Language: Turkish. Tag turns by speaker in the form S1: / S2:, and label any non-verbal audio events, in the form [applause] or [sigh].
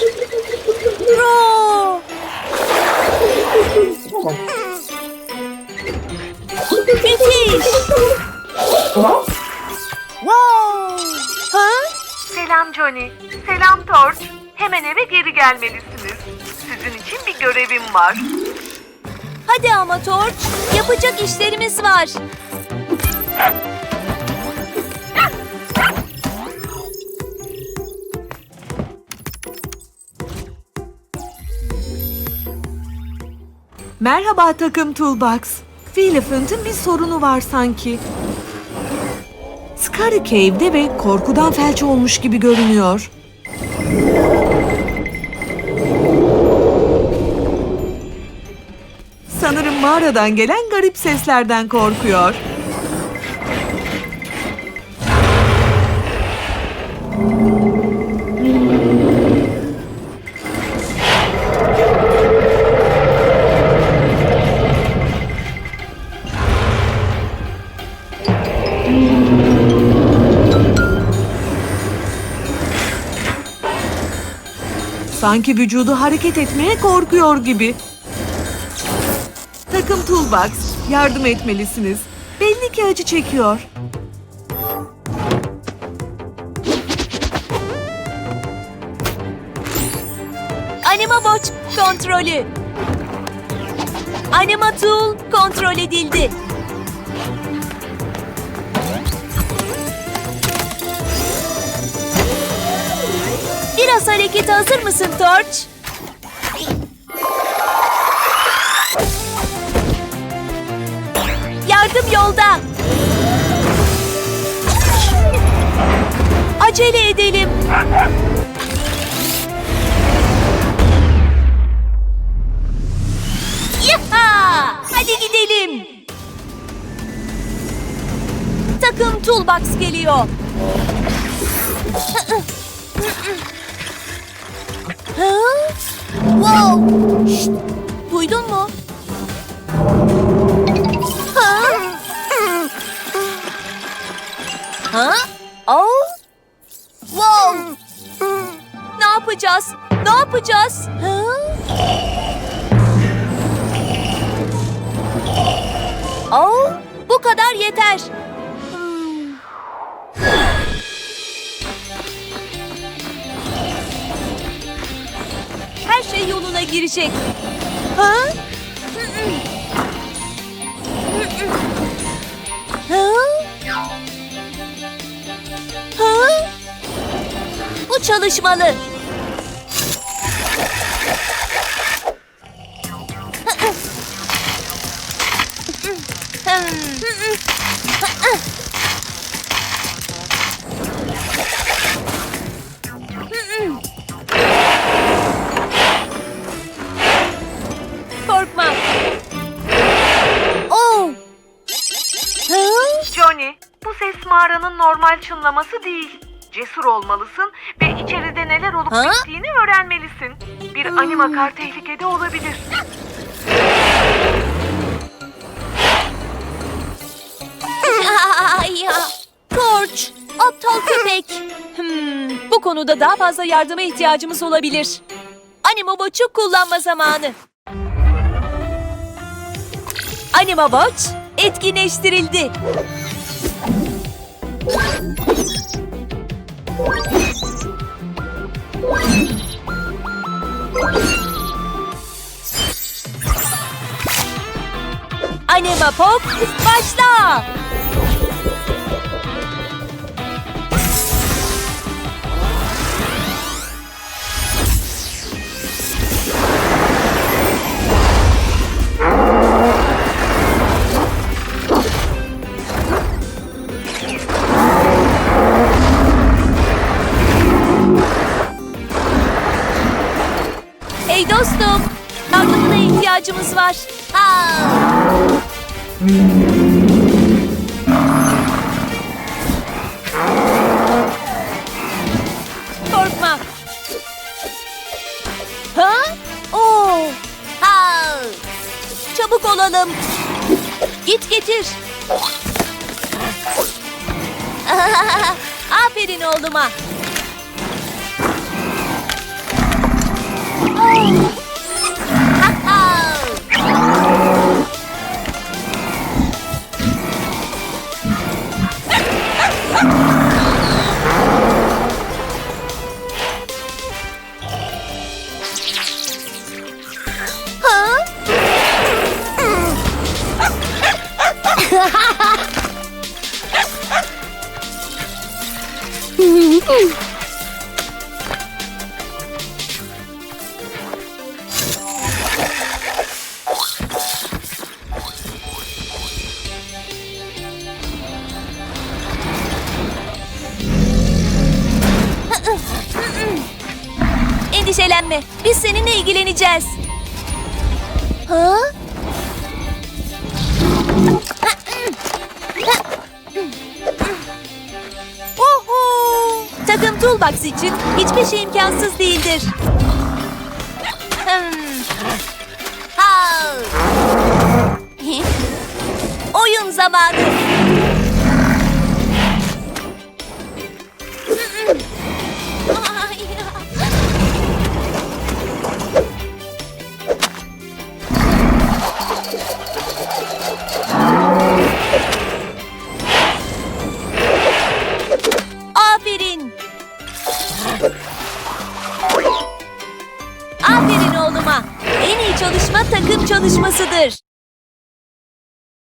S1: hayır. Ro. Müthiş. Wow. Ha?
S2: Selam Johnny. Selam Torch. Hemen eve geri gelmelisiniz. Sizin için bir görevim var.
S1: Hadi ama Torç. Yapacak işlerimiz var.
S3: Merhaba takım Toolbox. Philippant'ın bir sorunu var sanki. Scary Cave'de ve korkudan felç olmuş gibi görünüyor. Sanırım mağaradan gelen garip seslerden korkuyor. Sanki vücudu hareket etmeye korkuyor gibi. Takım Toolbox, yardım etmelisiniz. Belli ki acı çekiyor.
S1: Anima kontrolü. Anima Tool kontrol edildi. Biraz harekete hazır mısın Torch? Yardım yolda. Acele edelim. Yaha! Hadi gidelim. Takım Toolbox geliyor. Ha? Wow! Şşt! Duydun mu? Ha? Ha? Oh! Wow! Ne yapacağız? Ne yapacağız? Ha? Oh, bu kadar yeter. Girecek. Ha? Ha? Ha? Bu çalışmalı. Korkma. Oh. Ha?
S2: Johnny, bu ses mağaranın normal çınlaması değil. Cesur olmalısın ve içeride neler olup
S1: Ha?
S2: bittiğini öğrenmelisin. Bir animakar tehlikede olabilir.
S1: Ay ya. Aptal köpek. Hmm, bu konuda daha fazla yardıma ihtiyacımız olabilir. Watch'u kullanma zamanı. Anima Watch etkinleştirildi. Anima Pop başla. Dostum, yardımına ihtiyacımız var. Aa! Korkma. Ha? Oo! Ha! Çabuk olalım. Git getir. [laughs] Aferin oğluma. Endişelenme. Biz seninle ilgileneceğiz. Ha? Takım Toolbox için hiçbir şey imkansız değildir. Hmm. Oyun zamanı. Çalışmasıdır.